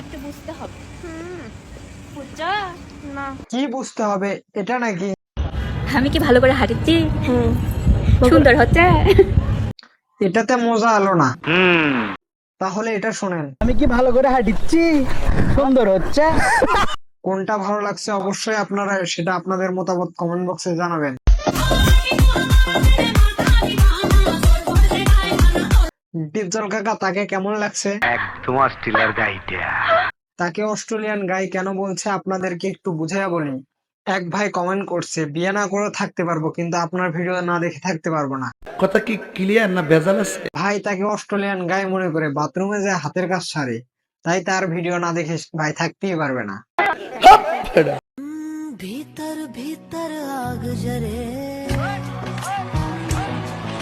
একটা বুঝতে হবে বুঝছ না। কি বুঝতে হবে? এটা নাকি? আমি কি ভালো করে হাঁটিচ্ছি সুন্দর হচ্ছে? এটাতে মজা আলো না। তাহলে এটা শোনেন। আমি কি ভালো করে হাঁটিচ্ছি সুন্দর হচ্ছে? কোনটা ভালো লাগছে অবশ্যই আপনারা সেটা আপনাদের মতামত কমেন্ট বক্সে জানাবেন। ডিপজল কাকা তাকে কেমন লাগছে? একদম অস্ট্রেলিয়ার গাইটা তাকে অস্ট্রেলিয়ান গাই কেন বলছে আপনাদেরকে একটু বুঝাইয়া বলি এক ভাই কমেন্ট করছে বিয়ে না করে থাকতে পারব কিন্তু আপনার ভিডিও না দেখে থাকতে পারব না। কথা কি ক্লিয়ার না ভেজাল আছে? ভাই তাকে অস্ট্রেলিয়ান গাই মনে করে বাথরুমে যায় হাতের কাজ সারে তাই তার ভিডিও না দেখে ভাই থাকতেই পারবে না।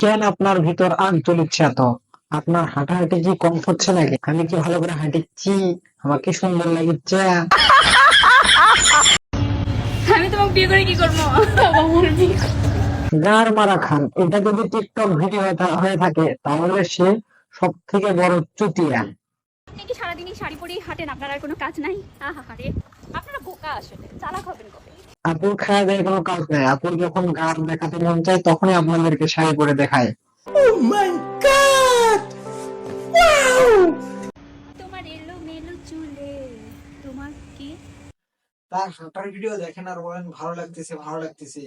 কেন আপনার ভিতর আগ জ্বলিচ্ছে এত? আপনার হাঁটাহাঁটি কি কম হচ্ছে নাকি? আমি কি ভালো করে হাঁটিচ্ছি আমাকে সুন্দর লাগছে? আমি তোমাকে বিয়ে করে কি করব? আমার বিয়ে গার মারা খান। এটা যদি টিকটক ভিডিও হয়ে থাকে তাহলে সে সব থেকে বড় চুতিয়া। আপনি কি সারাদিনই শাড়ি পরেই হাঁটেন? আপনার আর কোনো কাজ নাই? আহা আপনারা বোকা আসলে। চালাক হবেন কবে? আপুর খাওয়া দেয় কোনো কাজ নাই। আপুর যখন গার দেখাতে মন চায় তখনই আপনাদেরকে শাড়ি করে দেখায়। তোমার এলো মেলো চুলে। তোমার কি? তার হাঁটার ভিডিও দেখেন আর বলেন, ভালো লাগতেছে ভালো লাগতেছে।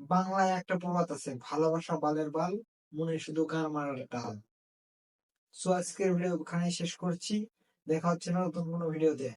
বাংলায় একটা প্রবাদ আছে, ভালোবাসা বালের বাল, মনে শুধু গান মারার ডাল। সো আজকের ভিডিও ওখানে শেষ করছি। দেখা হচ্ছে নতুন কোনো ভিডিওতে